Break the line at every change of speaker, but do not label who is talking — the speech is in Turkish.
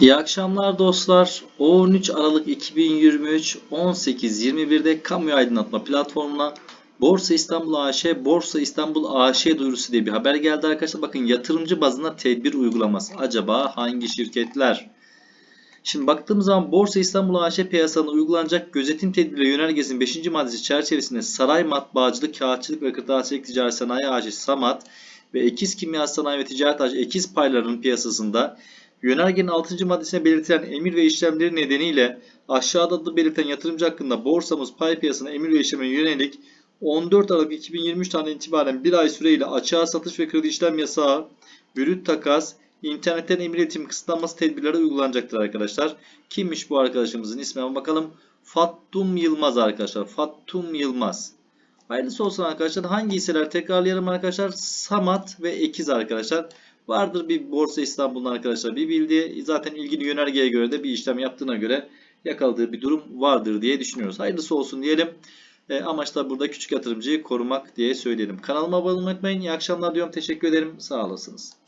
İyi akşamlar dostlar. 13 Aralık 2023 18.21'de kamu aydınlatma platformuna Borsa İstanbul AŞ, Borsa İstanbul AŞ duyurusu diye bir haber geldi arkadaşlar. Bakın yatırımcı bazında tedbir uygulaması. Acaba hangi şirketler? Şimdi baktığımız zaman Borsa İstanbul AŞ piyasasına uygulanacak gözetim tedbirleri yönergesinin 5. maddesi çerçevesinde Saray Matbaacılık, Kağıtçılık ve Kırtasiyelik Ticaret Sanayi AŞ SAMAT ve Ekiz Kimya Sanayi ve Ticaret AŞ Ekiz paylarının piyasasında Yönergenin 6. maddesine belirtilen emir ve işlemleri nedeniyle aşağıda adlı belirten yatırımcı hakkında borsamız pay piyasasına emir ve işleme yönelik 14 Aralık 2023 tarihinden itibaren bir ay süreyle açığa satış ve kredi işlem yasağı, bürüt takas, internetten emir iletişim kısıtlanması tedbirleri uygulanacaktır arkadaşlar. Kimmiş bu arkadaşımızın ismi? Bakalım. Fattum Yılmaz arkadaşlar. Fattum Yılmaz. Hayırlısı olsun arkadaşlar. Hangi hisseler tekrarlayalım arkadaşlar? Samat ve Ekiz arkadaşlar. Vardır bir Borsa İstanbul'un arkadaşlar bir bildiği zaten ilgili yönergeye göre de bir işlem yaptığına göre yakaladığı bir durum vardır diye düşünüyoruz. Hayırlısı olsun diyelim. E, amaç da burada küçük yatırımcıyı korumak diye söyleyelim. Kanalıma abone olmayı unutmayın. İyi akşamlar diyorum. Teşekkür ederim. Sağ olasınız.